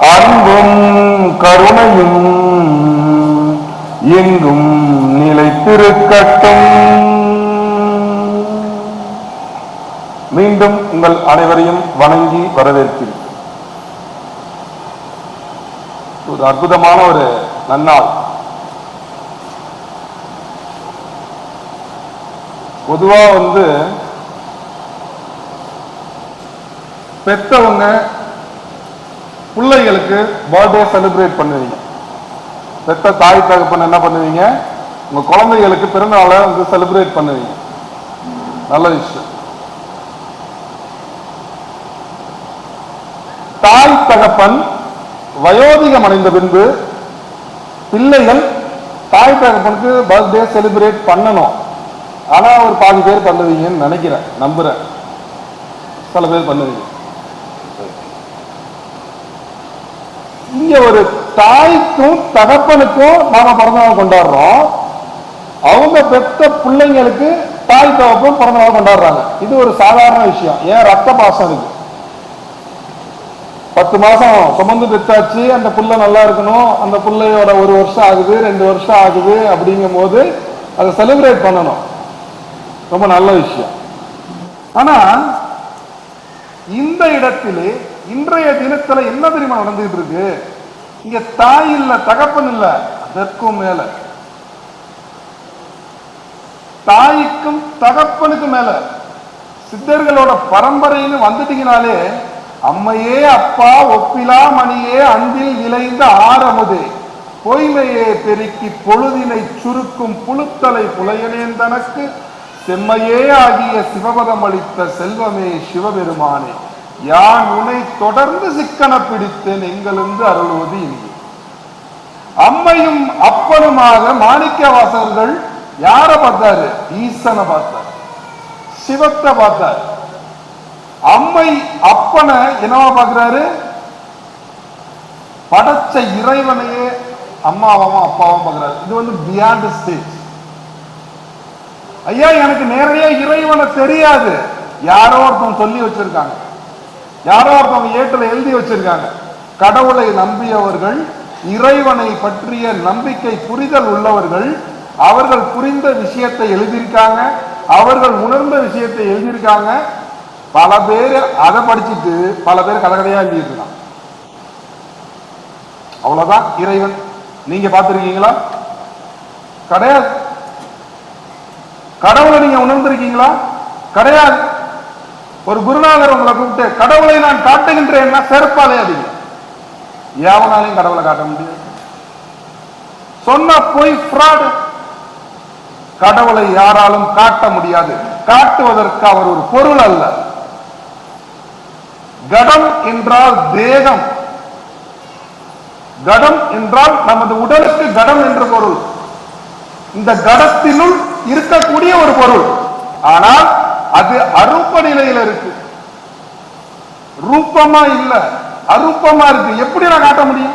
அன்பும் கருணையும் எங்கும் நிலைத்திருக்கட்டும். மீண்டும் உங்கள் அனைவரையும் வணங்கி வரவேற்கிறேன். ஒரு அற்புதமான ஒரு நன்னாள். பொதுவா வந்து பெற்றவங்க பிள்ளைகளுக்கு பர்த்டே செலிப்ரேட் பண்ணுவீங்க. பெத்த தாய் தகப்பன் என்ன பண்ணுவீங்க? உங்க குழந்தைகளுக்கு பிறந்தநாளை வந்து செலிப்ரேட் பண்ணுவீங்க. நல்ல விஷயம். தாய் தகப்பன் வயோதிகம் அடைந்த பின்பு பிள்ளைகள் தாய் தகப்பனுக்கு பர்த்டே செலிப்ரேட் பண்ணணும். ஆனா ஒரு பாதி பேர் பண்ணுவீங்கன்னு நினைக்கிறேன். நம்புறேன். சில பேர் பண்ணுவீங்க. இங்க ஒரு தாய்க்கும் தகப்பனுக்கும் நாம பிறந்தநாள் கொண்டாடுறோம். அவங்க பெத்த பிள்ளைங்களுக்கு தாய் தகப்பும் பிறந்தநாள் கொண்டாடுறாங்க. இது ஒரு சாதாரண விஷயம். ஏன்? ரத்த பாசம் இருக்கு பத்து மாசம் சுமந்து பெற்றாச்சு அந்த புள்ள நல்லா இருக்கணும் அந்த புள்ளையோட ஒரு வருஷம் ஆகுது ரெண்டு வருஷம் ஆகுது அப்படிங்கும் போது அதை செலிப்ரேட் பண்ணணும். ரொம்ப நல்ல விஷயம். ஆனா இந்த இடத்திலே இன்றைய தினத்துல என்ன தெரியுமா நடந்துகிட்டு இருக்கு? இங்க தாய் இல்ல தகப்பன் இல்ல அதற்கும் மேல. தாய்க்கும் தகப்பனுக்கும் மேல. சித்தர்களோட பரம்பரைன்னு வந்துட்டீங்கனாலே அம்மையே அப்பா ஒப்பிலா மணியே அன்பில் இளைந்த ஆரமுது. பொய்மையே பெருக்கி பொழுதினை சுருக்கும் புழுத்தலை புலையனேன் தனக்கு. செம்மையே ஆகிய சிவபதம் அளித்த செல்வமே சிவபெருமானே. யான் உன்னை தொடர்ந்து சிக்கன பிடித்தேன் எங்களிருந்து அருள்வது இங்கே. அம்மையும் அப்பனுமாக மாணிக்க வாசகர்கள் யார பார்த்தாரு? ஈசனை பார்த்தார். சிவத்தை பார்த்தார். அம்மை அப்பனை என்னவா பார்க்கிறாரு? படைச்ச இறைவனையே அம்மாவும் அப்பாவும் பார்க்கிறாரு. இது வந்து பியாண்ட் ஸ்டேஜ் ஐயா எனக்கு நேரடியா இறைவனை தெரியாது. யாரோ ஒருத்தன் சொல்லி வச்சிருக்காங்க. யாரோ ஒருத்தவங்க ஏட்டில் எழுதி வச்சிருக்காங்க. கடவுளை நம்பியவர்கள் இறைவனை பற்றிய நம்பிக்கை புரிதல் உள்ளவர்கள் அவர்கள் புரிந்த விஷயத்தை எழுதியிருக்காங்க அவர்கள் உணர்ந்த விஷயத்தை எழுதியிருக்காங்க. பல பேர் அதை படிச்சுட்டு பல பேர் கதை கதையா எழுதியிருக்காங்க அவ்வளவுதான் இறைவன். நீங்க பார்த்திருக்கீங்களா? கிடையாது. கடவுளை நீங்க உணர்ந்திருக்கீங்களா? கிடையாது. ஒரு குருநாதர் உங்களை கூப்பிட்டு கடவுளை நான் காட்டுகின்றேன்னா செருப்பாலே அடிங்க. எவனாலையும் கடவுளை காட்ட முடியாது. சொன்ன பொய் ஃப்ராடு கடவுளை யாராலும் காட்ட முடியாது. காட்டுவதற்கு அவர் ஒரு பொருள் அல்ல. கடம் என்றால் தேகம். கடம் என்றால் நமது உடலுக்கு கடம் என்ற பொருள். இந்த கடத்தினுள் இருக்கக்கூடிய ஒரு பொருள். ஆனால் அது அரூப நிலையில இருக்கு. ரூபமா இல்ல அரூபமா இருக்கு. எப்படி நான் காட்ட முடியும்?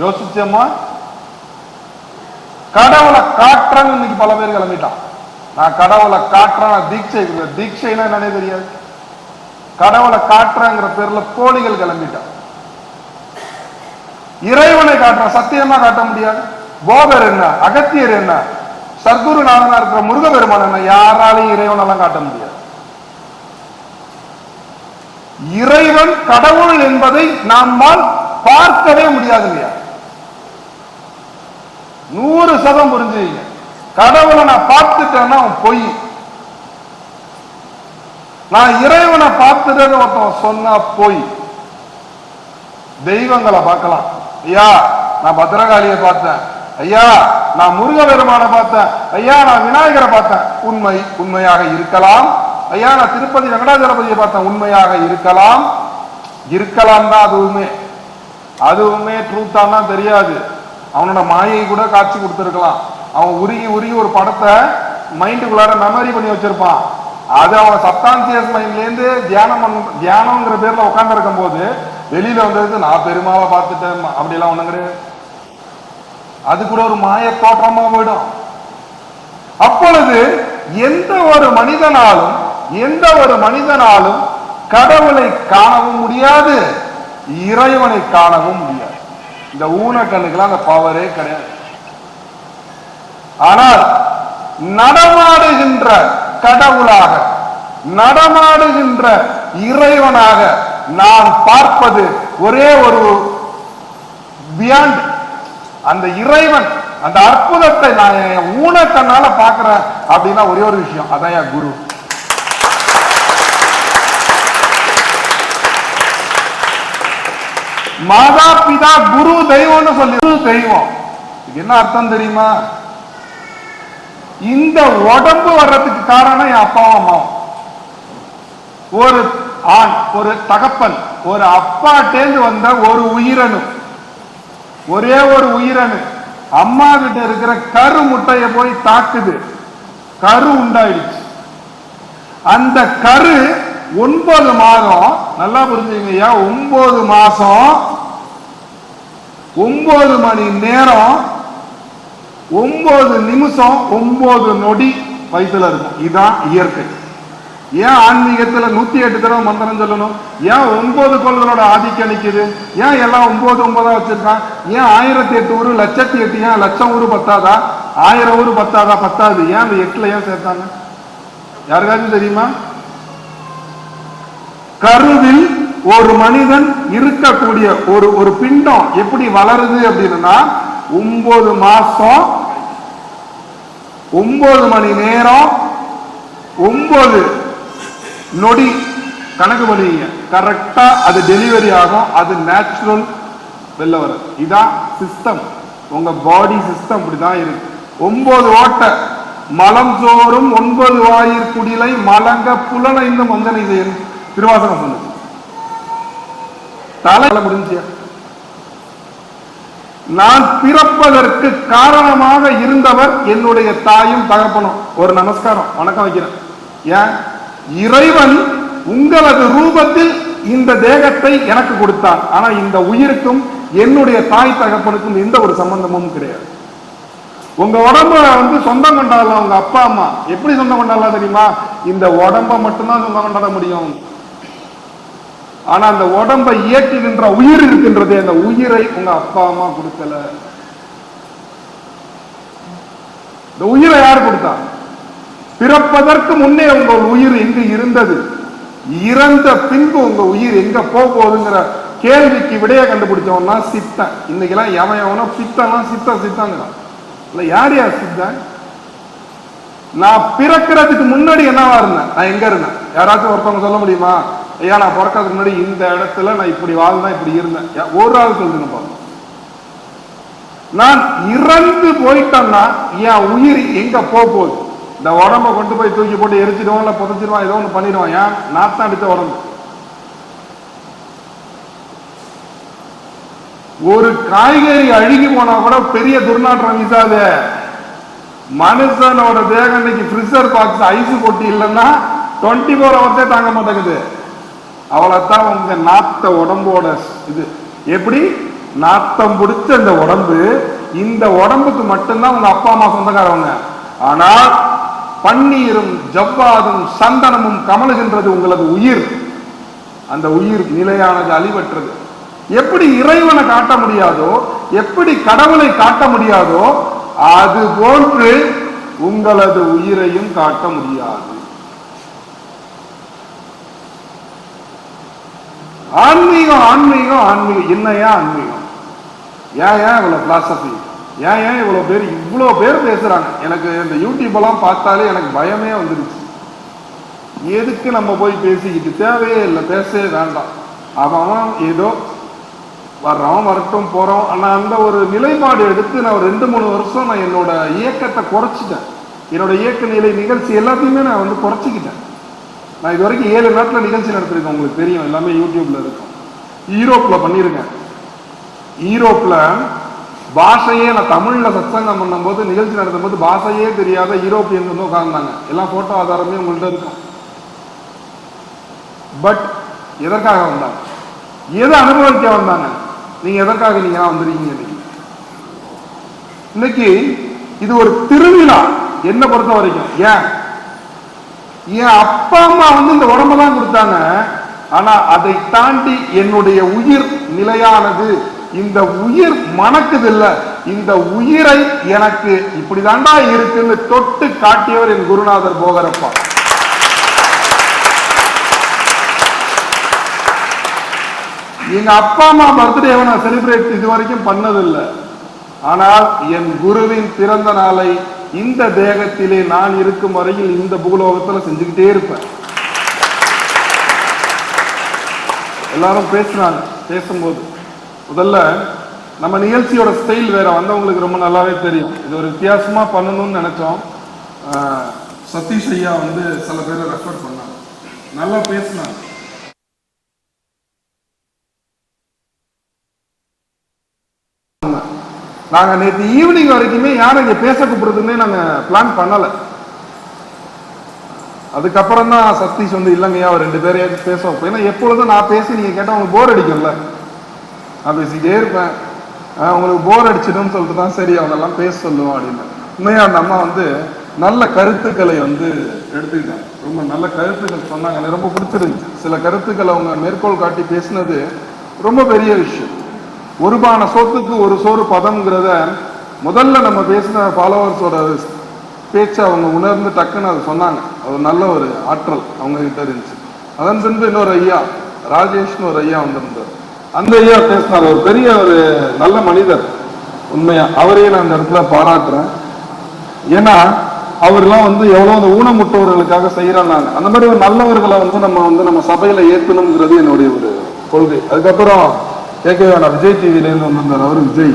யோசிச்சம்மா. கடவுளை காட்டுறேன்னு இன்னைக்கு பல பேர் கிளம்பிட்டான். நான் கடவுளை காட்டுறேன் தீட்சை இல்லை. தீட்சைன்னா என்னன்னே தெரியாது. கடவுளை காட்டுறேங்கிற பேர்ல கோழிகள் கிளம்பிட்டான். இறைவனை காட்டுறான். சத்தியமா காட்ட முடியாது. போதர் என்ன? அகத்தியர் என்ன? சர்க்குரு நாதனா இருக்கிற முருக பெருமான யாராலையும் இறைவனெல்லாம் காட்ட முடியாது. இறைவன் கடவுள் என்பதை நம்மால் பார்க்கவே முடியாது இல்லையா? நூறு சதம் புரிஞ்சுங்க கடவுளை நான் பார்த்துட்டேன்னா அவன் பொய். நான் இறைவனை பார்த்துட்டேன்னு ஒருத்தன் சொன்னா பொய். தெய்வங்களை பார்க்கலாம். ஐயா நான் பத்திரகாளியை பார்த்தேன். ஐயா நான் முருக பெருமான பார்த்தேன். ஐயா நான் விநாயகரை பார்த்தேன். உண்மை உண்மையாக இருக்கலாம். ஐயா நான் திருப்பதி வெங்கடாஜலபதியை பார்த்தேன். உண்மையாக இருக்கலாம். இருக்கலாம் தான் அதுவுமே. அதுவுமே ட்ரூத்தானா தெரியாது. அவனோட மாயை கூட காட்சி கொடுத்துருக்கலாம். அவன் உருகி உருகி ஒரு படத்தை மைண்டுக்குள்ளார மெமரி பண்ணி வச்சிருப்பான். அது அவன் சப்கான்சியஸ் மைண்ட்லேருந்து தியானம் பண்ண தியானம்ங்கிற பேரில் உட்காந்துருக்கும் போது வெளியில வந்தது நான் பெருமாவை பார்த்துட்டேன் அப்படிலாம் ஒண்ணும் கிடையாது. அது கூட ஒரு மாய தோற்றமா போயிடும் அப்பொழுது எந்த ஒரு மனிதனாலும் எந்த ஒரு மனிதனாலும் கடவுளை காணவும் முடியாது இறைவனை காணவும் முடியாது. இந்த ஊனக்கண்ணுக்கெல்லாம் அந்த பவரே கிடையாது. ஆனால் நடமாடுகின்ற கடவுளாக நடமாடுகின்ற இறைவனாக நான் பார்ப்பது ஒரே ஒரு பியாண்ட் அந்த இறைவன் அந்த அற்புதத்தை நான் ஊனத்தனால ஊனக்கண்ணால அப்படின்னா ஒரே ஒரு விஷயம் அதான் குரு. மாதா பிதா குரு தெய்வம்னு சொல்லி தெய்வம். என்ன அர்த்தம் தெரியுமா? இந்த உடம்பு வர்றதுக்கு காரணம் என் அப்பாவும் அம்மாவும் ஒரு ஆண் ஒரு தகப்பன் ஒரு அப்பாட்டேந்து வந்த ஒரு உயிரனும் ஒரே ஒரு உயிரணு அம்மா கிட்ட இருக்கிற கரு முட்டையை போய் தாக்குது. கரு உண்டாயிடுச்சு. அந்த கரு ஒன்பது மாதம் நல்லா புரிஞ்சுங்கய்யா ஒன்பது மாசம் ஒன்பது மணி நேரம் ஒன்பது நிமிஷம் ஒன்பது நொடி வயிற்றுல இருக்கும். இதுதான் இயற்கை. ஏன் ஆன்மீகத்துல நூத்தி எட்டு தடவை மந்திரம் சொல்லணும்? ஏன் ஒன்பது கோள்களோட ஆதிக்கம் நிக்குது? ஏன் எல்லாம் ஒன்பது ஒன்பதா வச்சிருக்கான்? ஏன் ஆயிரத்தி எட்டு ஊரு லட்சத்தி எட்டு ஏன் லட்சம் ஊரு பத்தாதா? ஆயிரம் ஊரு பத்தாதா? பத்தாது. ஏன் அந்த எட்டுல ஏன் சேர்த்தாங்க? யாருக்காச்சும் தெரியுமா? கருவில் ஒரு மனிதன் இருக்கக்கூடிய ஒரு ஒரு பிண்டம் எப்படி வளருது அப்படின்னா ஒன்பது மாசம் ஒன்பது மணி நேரம் ஒன்பது நொடி கணக்கு பண்ணுவீங்க கரெக்டா அது டெலிவரி ஆகும். அது நேச்சுரல் வெளில வரும். இதான் சிஸ்டம் உங்க பாடி சிஸ்டம் இப்படிதான் இருக்கு. ஒன்பது ஓட்டை. மலம் சோறும் ஒன்பது வாயிற் குடிலை மலங்க புலனை இந்த மஞ்சனை செய்யும் திருவாசகம் சொல்லுது. தலை முடிஞ்சிய? நான் பிறப்பதற்கு காரணமாக இருந்தவர் என்னுடைய தாயும் தகப்பனும். ஒரு நமஸ்காரம். வணக்கம் வைக்கிறேன். ஏன்? இறைவன் உங்களது ரூபத்தில் இந்த தேகத்தை எனக்கு கொடுத்தான் ஆனா இந்த உயிருக்கும் என்னுடைய தாய் தகப்பனுக்கும் எந்த ஒரு சம்பந்தமும் கிடையாது. உங்க உடம்ப வந்து சொந்தம் கொண்டாடலாம் உங்க அப்பா அம்மா. எப்படி சொந்தம் கொண்டாடலாம் தெரியுமா? இந்த உடம்ப மட்டும்தான் சொந்தம் கொண்டாட முடியும். ஆனா அந்த உடம்பை இயக்குகின்ற உயிர் இருக்கின்றதே அந்த உயிரை உங்க அப்பா அம்மா கொடுக்கல. இந்த உயிரை யார் கொடுத்தா? பிறப்பதற்கு முன்னே உங்கள் உயிர் எங்கு இருந்தது? இறந்த பின்பு உங்க உயிர் எங்க போக போகுதுங்கிற கேள்விக்கு விடைய கண்டுபிடிச்சவன்னா சித்தன். இன்னைக்கெல்லாம் எவன் எவனோ சித்தனா சித்த சித்தங்கிறான் இல்ல யார் யார் சித்தன்? நான் பிறக்கிறதுக்கு முன்னாடி என்னவா இருந்தேன்? நான் எங்க இருந்தேன்? யாராச்சும் ஒருத்தவங்க சொல்ல முடியுமா? ஐயா நான் பிறக்கிறதுக்கு முன்னாடி இந்த இடத்துல நான் இப்படி வாழ்ந்தேன் இப்படி இருந்தேன். ஒரு ஆள் சொல்லுங்க பாருங்க. நான் இறந்து போயிட்டேன்னா என் உயிர் எங்க போக போகுது? இந்த உடம்ப கொண்டு போய் தூக்கி போட்டு எரிச்சிடுவான் இல்ல புதைச்சிடுவான் ஏதோ ஒண்ணு பண்ணிடுவான் ஏன்? நாத்தான் அடித்த உடம்பு. ஒரு காய்கறி அழுகி போனா கூட பெரிய துர்நாற்றம் வீசாது. மனுஷனோட தேகம் இன்னைக்கு ஃப்ரிசர் பாக்ஸ் ஐஸ் போட்டி இல்லைன்னா டுவெண்ட்டி ஃபோர் ஹவர்ஸே தாங்க மாட்டேங்குது. அவ்வளவுதான் உங்க நாத்த உடம்போட இது. எப்படி? நாத்தம் பிடிச்ச இந்த உடம்பு இந்த உடம்புக்கு மட்டும்தான் உங்க அப்பா அம்மா சொந்தக்காரவங்க. ஆனால் பன்னீரும் ஜவ்வாதும் சந்தனமும் கமலுகின்றது உங்களது உயிர். அந்த உயிர் நிலையானது அழிவற்றது. எப்படி இறைவனை காட்ட முடியாதோ எப்படி கடவுளை காட்ட முடியாதோ அது போன்று உங்களது உயிரையும் காட்ட முடியாது. ஆன்மீகம் ஆன்மீகம் ஆன்மீகம். என்னையா ஆன்மீகம்? ஏன் ஏன் இவ்வளவு பிலாசபி ஏன் ஏன் இவ்வளோ பேர் இவ்வளோ பேர் பேசுகிறாங்க எனக்கு இந்த யூடியூப்பெல்லாம் பார்த்தாலே எனக்கு பயமே வந்துருச்சு. எதுக்கு நம்ம போய் பேசிக்கிட்டு? தேவையே இல்லை பேசவே வேண்டாம். அவன் அவன் ஏதோ வர்றோம் வரட்டும் போகிறோம் ஆனால் அந்த ஒரு நிலைப்பாடு எடுத்து நான் ஒரு ரெண்டு மூணு வருஷம் நான் என்னோட இயக்கத்தை குறைச்சிட்டேன். என்னோட இயக்க நிலை நிகழ்ச்சி எல்லாத்தையுமே நான் வந்து குறைச்சிக்கிட்டேன். நான் இது வரைக்கும் ஏழு நாட்டில் நிகழ்ச்சி நடத்திருக்கேன் உங்களுக்கு தெரியும். எல்லாமே யூடியூப்ல இருக்கும். ஈரோப்பில் பண்ணியிருக்கேன் ஈரோப்பில் பாஷையே நான் தமிழ்ல சத்சங்கம் பண்ணும்போது நிகழ்ச்சி நடத்தும்போது பாஷையே தெரியாத யூரோப்பியன் வந்து உட்கார்ந்தாங்க. எல்லாம் போட்டோ ஆதாரமே உங்கள்ட்ட இருக்கும். பட் எதற்காக வந்தாங்க? எதை அனுபவிக்க வந்தாங்க? நீங்க எதற்காக நீங்க வந்துருக்கீங்க இன்னைக்கு? இன்னைக்கு இது ஒரு திருவிழா. என்ன பொறுத்த வரைக்கும். ஏன்? என் அப்பா அம்மா வந்து இந்த உடம்பு தான் கொடுத்தாங்க. ஆனா அதை தாண்டி என்னுடைய உயிர் நிலையானது. இந்த உயிர் மணக்குது இல்ல இந்த உயிரை எனக்கு இப்படிதாண்டா இருக்குன்னு தொட்டு காட்டியவர் என் குருநாதர் போகரப்பா. எங்க அப்பா அம்மா பர்த்டேவை நான் செலிப்ரேட் இது வரைக்கும் பண்ணதில்லை. ஆனால் என் குருவின் பிறந்த நாளை இந்த தேகத்திலே நான் இருக்கும் வரையில் இந்த பூலோகத்துல செஞ்சுக்கிட்டே இருப்பேன். எல்லாரும் பேசுறாங்க பேசும்போது. முதல்ல நம்ம நிகழ்ச்சியோட ஸ்டைல் வேற வந்தவங்களுக்கு ரொம்ப நல்லாவே தெரியும். இது ஒரு வித்தியாசமா பண்ணணும்னு நினைச்சோம். ஆஹ் சதீஷ் ஐயா வந்து சில பேரை ரெஃபர் பண்ணாங்க. நல்லா பேசினாங்க. நாங்க நேற்று ஈவினிங் வரைக்குமே யாரும் இங்க பேச கூப்பிடுறதுன்னே நாங்க பிளான் பண்ணல. அதுக்கப்புறம் தான் சதீஷ் வந்து இல்லைங்கய்யா ரெண்டு பேரையாச்சும் பேச வைப்போம். ஏன்னா எப்பொழுதும் நான் பேசி நீங்க கேட்டா உங்களுக்கு போர் அடிக்கும்ல. நான் பேசிக்கிட்டே இருப்பேன் உங்களுக்கு போர் அடிச்சிடும்னு சொல்லிட்டு தான் சரி அவங்கெல்லாம் பேச சொல்லுவோம் அப்படின்னு. உண்மையாக அந்த அம்மா வந்து நல்ல கருத்துக்களை வந்து எடுத்துக்கிட்டாங்க. ரொம்ப நல்ல கருத்துக்கள் சொன்னாங்க. எனக்கு ரொம்ப பிடிச்சிருந்துச்சு. சில கருத்துக்களை அவங்க மேற்கோள் காட்டி பேசினது ரொம்ப பெரிய விஷயம். ஒரு பான சோத்துக்கு ஒரு சோறு பதம்ங்கிறத முதல்ல நம்ம பேசின ஃபாலோவர்ஸோட பேச்சை அவங்க உணர்ந்து டக்குன்னு அதை சொன்னாங்க. அது நல்ல ஒரு ஆற்றல் அவங்க கிட்ட இருந்துச்சு. அதன் பின்பு இன்னொரு ஐயா ராஜேஷ்னு ஒரு ஐயா வந்திருந்தார். அந்த ஐயா பேசினார். ஒரு பெரிய ஒரு நல்ல மனிதர். உண்மையா அவரையே நான் இந்த இடத்துல பாராட்டுறேன். ஏன்னா அவர்லாம் வந்து எவ்வளோ அந்த ஊனமுட்டவர்களுக்காக செய்கிறாங்க அந்த மாதிரி ஒரு நல்லவர்களை வந்து நம்ம வந்து நம்ம சபையில் ஏற்கணுங்கிறது என்னுடைய ஒரு கொள்கை. அதுக்கப்புறம் கேட்க வேணாம் விஜய் டிவிலேருந்து வந்திருந்தார் அவர் விஜய்.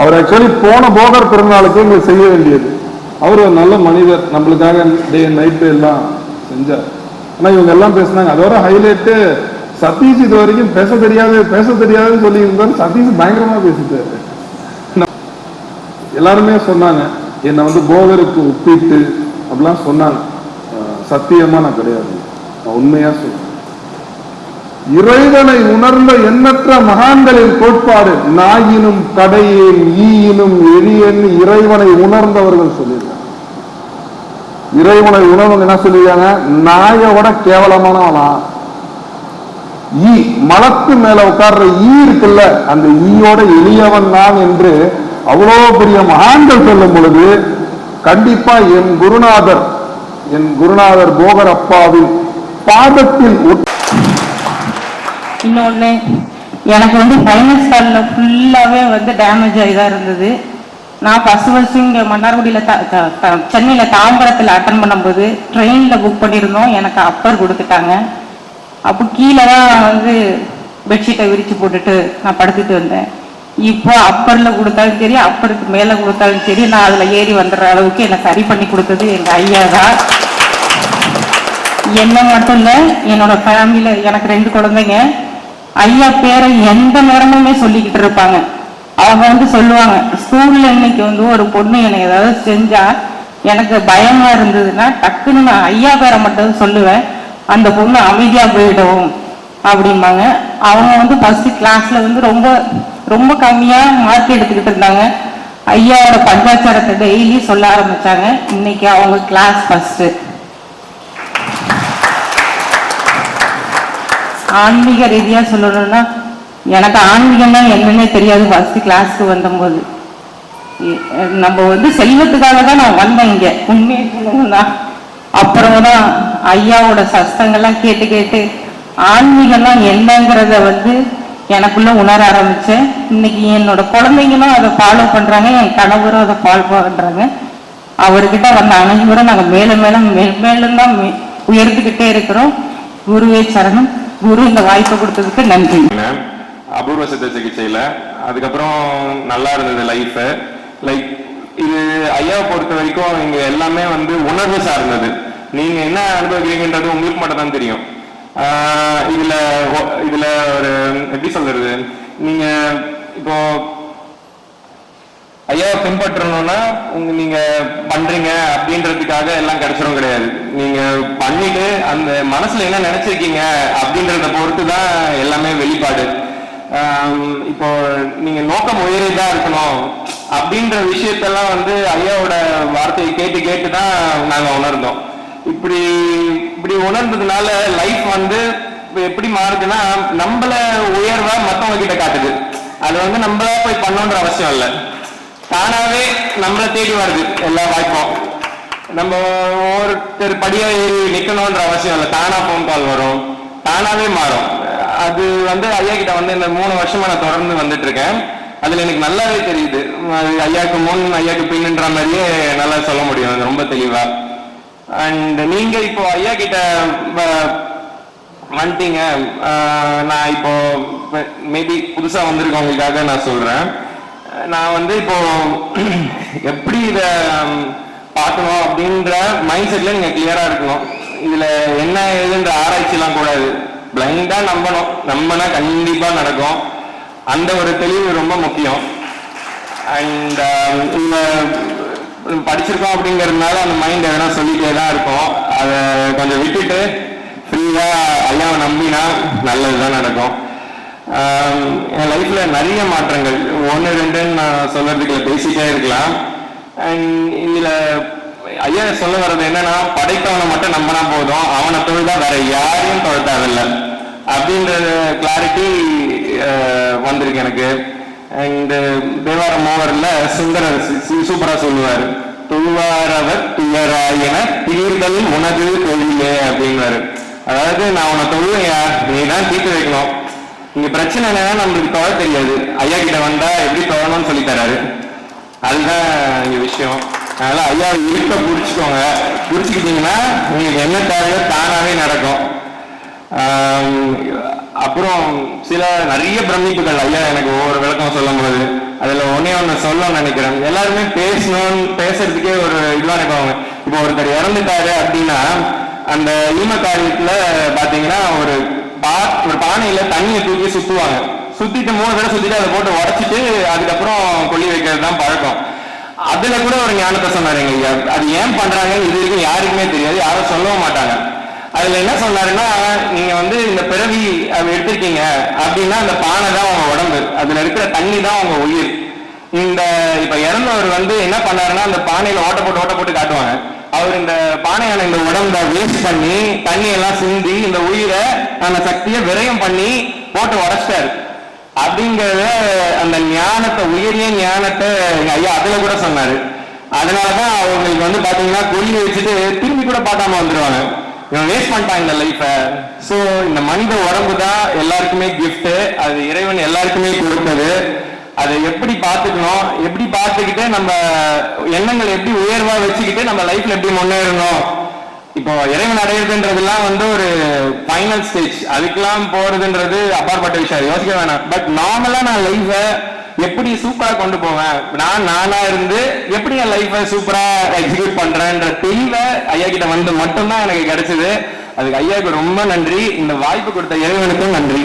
அவர் ஆக்சுவலி போன போகர் பிறந்தநாளுக்கு எங்களுக்கு செய்ய வேண்டியது. அவர் ஒரு நல்ல மனிதர். நம்மளுக்காக டே நைட்டு எல்லாம் செஞ்சார். ஆனால் இவங்க எல்லாம் பேசினாங்க. அதோட ஹைலைட்டு சதீஷ் இது வரைக்கும் பேச தெரியாது பேச தெரியாதுன்னு சொல்லி இருந்தார் சதீஷ் பயங்கரமா பேசிட்டாரு. எல்லாருமே சொன்னாங்க என்னை வந்து போகருக்கு ஒப்பிட்டு அப்படிலாம் சொன்னாங்க. சத்தியமா நான் கிடையாது. நான் உண்மையா சொல்றேன். இறைவனை உணர்ந்த எண்ணற்ற மகான்களின் கோட்பாடு நாயினும் கடையேன் ஈயினும் எரியன் இறைவனை உணர்ந்தவர்கள் சொல்லியிருக்காங்க. இறைவனை உணர்வங்க என்ன சொல்லியிருக்காங்க? நாயோட கேவலமானவனா ஈ மலத்து மேல உட்கார்ற ஈ இருக்குல்ல அந்த ஈயோட எளியவன் நான் என்று அவ்வளோ பெரிய மகான்கள் சொல்லும் பொழுது கண்டிப்பா என் குருநாதர் என் குருநாதர் போகர் அப்பாவின் பாதத்தில் இன்னொன்னு எனக்கு வந்து ஃபைனல் ஸ்டாலில் ஃபுல்லாகவே வந்து டேமேஜ் ஆகிதான் இருந்தது. நான் ஃபஸ்ட் ஃபஸ்ட்டு இங்கே மன்னார்குடியில் சென்னையில் தாம்பரத்தில் அட்டன் பண்ணும்போது ட்ரெயினில் புக் பண்ணியிருந்தோம். எனக்கு அப்பர் கொடுத்துட்டாங்க. அப்போ கீழே தான் வந்து பெட்ஷீட்டை விரித்து போட்டுட்டு நான் படுத்துட்டு வந்தேன். இப்போ அப்பரில் கொடுத்தாலும் சரி அப்பருக்கு மேலே கொடுத்தாலும் சரி நான் அதில் ஏறி வந்துடுற அளவுக்கு என்னை சரி பண்ணி கொடுத்தது எங்கள் ஐயா தான். என்ன மட்டும் இல்லை என்னோட ஃபேமிலியில் எனக்கு ரெண்டு குழந்தைங்க. ஐயா பேரை எந்த நேரமுமே சொல்லிக்கிட்டு இருப்பாங்க. அவங்க வந்து சொல்லுவாங்க ஸ்கூலில் இன்னைக்கு வந்து ஒரு பொண்ணு என்னை ஏதாவது செஞ்சால் எனக்கு பயமாக இருந்ததுன்னா டக்குன்னு நான் ஐயா பேரை மட்டும் சொல்லுவேன். அந்த பொண்ணு அமைதியாக போயிடும் அப்படிம்பாங்க. அவங்க வந்து ஃபஸ்ட்டு கிளாஸில் வந்து ரொம்ப ரொம்ப கம்மியாக மார்க் எடுத்துக்கிட்டு இருந்தாங்க. ஐயாவோட பஞ்சாச்சாரத்தை டெய்லி சொல்ல ஆரம்பித்தாங்க இன்னைக்கு அவங்க கிளாஸ் ஃபஸ்ட்டு ஆன்மீக ரீதியாக சொல்லணும்னா எனக்கு ஆன்மீகம்னா என்னன்னே தெரியாது ஃபஸ்ட்டு கிளாஸ்க்கு வந்தபோது. நம்ம வந்து செல்வத்துக்காக தான் நான் வந்தேன் இங்கே. உண்மையை சொல்லணும்னா அப்புறம் தான் ஐயாவோட சஸ்தங்கள்லாம் கேட்டு கேட்டு ஆன்மீகம்லாம் என்னங்கிறத வந்து எனக்குள்ள உணர ஆரம்பித்தேன் இன்னைக்கு என்னோட குழந்தைங்களும் அதை ஃபாலோ பண்ணுறாங்க என் கணவரும் அதை ஃபாலோ பண்ணுறாங்க அவர்கிட்ட வந்த அனைவரும் நாங்கள் மேலும் மேலும் மேல் மேலும் தான் உயர்ந்துக்கிட்டே இருக்கிறோம். குருவே சரணம். குரு இந்த வாய்ப்பை கொடுத்ததுக்கு நன்றி. அபூர்வ சித்த சிகிச்சையில். அதுக்கப்புறம் நல்லா இருந்தது லைஃப் லைக் இது ஐயாவை பொறுத்த வரைக்கும் இங்கே எல்லாமே வந்து உணர்வு சார்ந்தது. நீங்க என்ன அனுபவிக்கிறீங்கன்றது உங்களுக்கு மட்டும் தான் தெரியும். இதுல இதுல ஒரு எப்படி சொல்றது? நீங்க இப்போ ஐயாவை பின்பற்றணும்னா உங்க நீங்க பண்றீங்க அப்படின்றதுக்காக எல்லாம் கிடைச்சிரும் கிடையாது. நீங்க பண்ணிட்டு அந்த மனசுல என்ன நினைச்சிருக்கீங்க அப்படின்றத பொறுத்து தான் எல்லாமே வெளிப்பாடு. இப்போ நீங்க நோக்கம் உயரிதான் இருக்கணும் அப்படின்ற விஷயத்தெல்லாம் வந்து ஐயாவோட வார்த்தையை கேட்டு கேட்டு தான் நாங்க உணர்ந்தோம். இப்படி இப்படி உணர்ந்ததுனால லைஃப் வந்து எப்படி மாறுதுன்னா நம்மள உயர்வா மற்றவங்க கிட்ட காட்டுது. அது வந்து நம்மளா போய் பண்ணணுன்ற அவசியம் இல்லை. தானாவே நம்மள தேடி வருது எல்லா வாய்ப்பும். நம்ம ஒருத்தர் படியா ஏறி நிக்கணும்ன்ற அவசியம் இல்லை. தானா போன் கால் வரும். தானாவே மாறும். அது வந்து ஐயா கிட்ட வந்து இந்த மூணு வருஷமா நான் தொடர்ந்து வந்துட்டு இருக்கேன். அதுல எனக்கு நல்லாவே தெரியுது. அது ஐயாக்கு முன் ஐயாக்கு பின்னுன்ற மாதிரியே நல்லா சொல்ல முடியும். அது ரொம்ப தெளிவா. அண்ட் நீங்க இப்போ ஐயா கிட்ட வந்துட்டீங்க. நான் இப்போ மேபி புதுசா வந்திருக்கவங்களுக்காக நான் சொல்றேன். நான் வந்து இப்போ எப்படி இத பார்க்கணும் அப்படின்ற மைண்ட் செட்ல நீங்க கிளியரா இருக்கணும். இதுல என்ன ஏதுன்ற ஆராய்ச்சிலாம் கூடாது. பிளைண்டா நம்பணும். நம்பினா கண்டிப்பா நடக்கும். அந்த ஒரு தெளிவு ரொம்ப முக்கியம். அண்ட் இந்த படிச்சிருக்கோம் அப்படிங்கிறதுனால அந்த மைண்ட் எதனா சொல்லிட்டே தான் இருக்கும். அதை கொஞ்சம் விட்டுட்டு ஃப்ரீயா ஐயாவை நம்பினா நல்லதுதான் நடக்கும். என் லைஃப்ல நிறைய மாற்றங்கள். ஒன்று ரெண்டுன்னு நான் சொல்றதுக்கு பேசிட்டே இருக்கலாம். அண்ட் இதுல ஐயா சொல்ல வர்றது என்னன்னா படைத்தவனை மட்டும் நம்பினா போதும். அவனை தொழுதா வேற யாரையும் தொழ அப்படின்ற கிளாரிட்டி வந்திருக்கு எனக்கு. அண்ட் uh, தேவார மூவரில் சுந்தரர் சூப்பராக சொல்லுவார். துவாரவர் துயராயன தீர்தல் உனது தொழிலே அப்படின்னாரு அதாவது நான் உன்னை தொழுவையா நீ தான் தீர்த்து வைக்கணும். இங்க பிரச்சனை என்னன்னா நம்மளுக்கு தொழ தெரியாது. ஐயா கிட்ட வந்தா எப்படி தொழணும்னு சொல்லி தராரு. அதுதான் இங்க விஷயம். அதனால ஐயா இருக்க புடிச்சுக்கோங்க. புடிச்சுக்கிட்டீங்கன்னா உங்களுக்கு என்ன தேவையோ தானாவே நடக்கும். அப்புறம் சில நிறைய பிரமிப்புகள். ஐயா எனக்கு ஒவ்வொரு விளக்கம் சொல்லும் போது அதுல ஒன்னே ஒண்ணு சொல்ல நினைக்கிறேன். எல்லாருமே பேசணும் பேசுறதுக்கே ஒரு இதுவா நினைப்பாங்க இப்போ ஒருத்தர் இறந்துட்டாரு அப்படின்னா அந்த ஈம காரியத்துல பாத்தீங்கன்னா ஒரு பா ஒரு பானையில தண்ணியை தூக்கி சுத்துவாங்க. சுத்திட்டு மூணு தடவை சுத்திட்டு அதை போட்டு உடச்சிட்டு அதுக்கப்புறம் கொல்லி வைக்கிறது தான் பழக்கம். அதுல கூட ஒரு ஞானத்தை சொன்னாருங்க ஐயா. அது ஏன் பண்றாங்கன்னு இது வரைக்கும் யாருக்குமே தெரியாது. யாரும் சொல்லவும் மாட்டாங்க. அதுல என்ன சொன்னாருன்னா நீங்க வந்து இந்த பிறவி எடுத்திருக்கீங்க. அப்படின்னா அந்த பானை தான் உங்க உடம்பு. அதுல இருக்கிற தண்ணி தான் உங்க உயிர். இந்த இப்ப இறந்தவர் வந்து என்ன பண்ணாருன்னா அந்த பானையில ஓட்ட போட்டு ஓட்ட போட்டு காட்டுவாங்க. அவர் இந்த பானையான இந்த உடம்ப வேஸ்ட் பண்ணி தண்ணி எல்லாம் சிந்தி இந்த உயிரை அந்த சக்தியை விரயம் பண்ணி போட்டு உடச்சிட்டாரு. அப்படிங்கிறத அந்த ஞானத்தை உயரிய ஞானத்தை எங்க ஐயா அதுல கூட சொன்னாரு. அதனாலதான் அவங்களுக்கு வந்து பாத்தீங்கன்னா கொல்லி வச்சுட்டு திரும்பி கூட பார்க்காம வந்துருவாங்க. இவன் வேஸ்ட் பண்ணிட்டான் இந்த லைஃபை ஸோ இந்த மனித உடம்பு தான் எல்லாருக்குமே கிஃப்ட்டு அது இறைவன் எல்லாருக்குமே கொடுத்தது. அதை எப்படி பார்த்துக்கணும்? எப்படி பார்த்துக்கிட்டு நம்ம எண்ணங்களை எப்படி உயர்வாக வச்சுக்கிட்டு நம்ம லைஃப்ல எப்படி முன்னேறணும்? இப்போ இறைவன் அடையிறதுன்றதெல்லாம் வந்து ஒரு ஃபைனல் ஸ்டேஜ் அதுக்கெல்லாம் போறதுன்றது அப்பாற்பட்ட விஷயம். யோசிக்க வேணாம். பட் நார்மலா நான் லைஃபை எப்படி சூப்பரா கொண்டு போவேன்? நான் நானா இருந்து எப்படி என் லைஃபை சூப்பரா எக்ஸிக்யூட் பண்றேன்ற தெளிவை ஐயா கிட்ட வந்து மட்டும்தான் எனக்கு கிடைச்சது. அதுக்கு ஐயாவுக்கு ரொம்ப நன்றி. இந்த வாய்ப்பு கொடுத்த இறைவனுக்கும் நன்றி.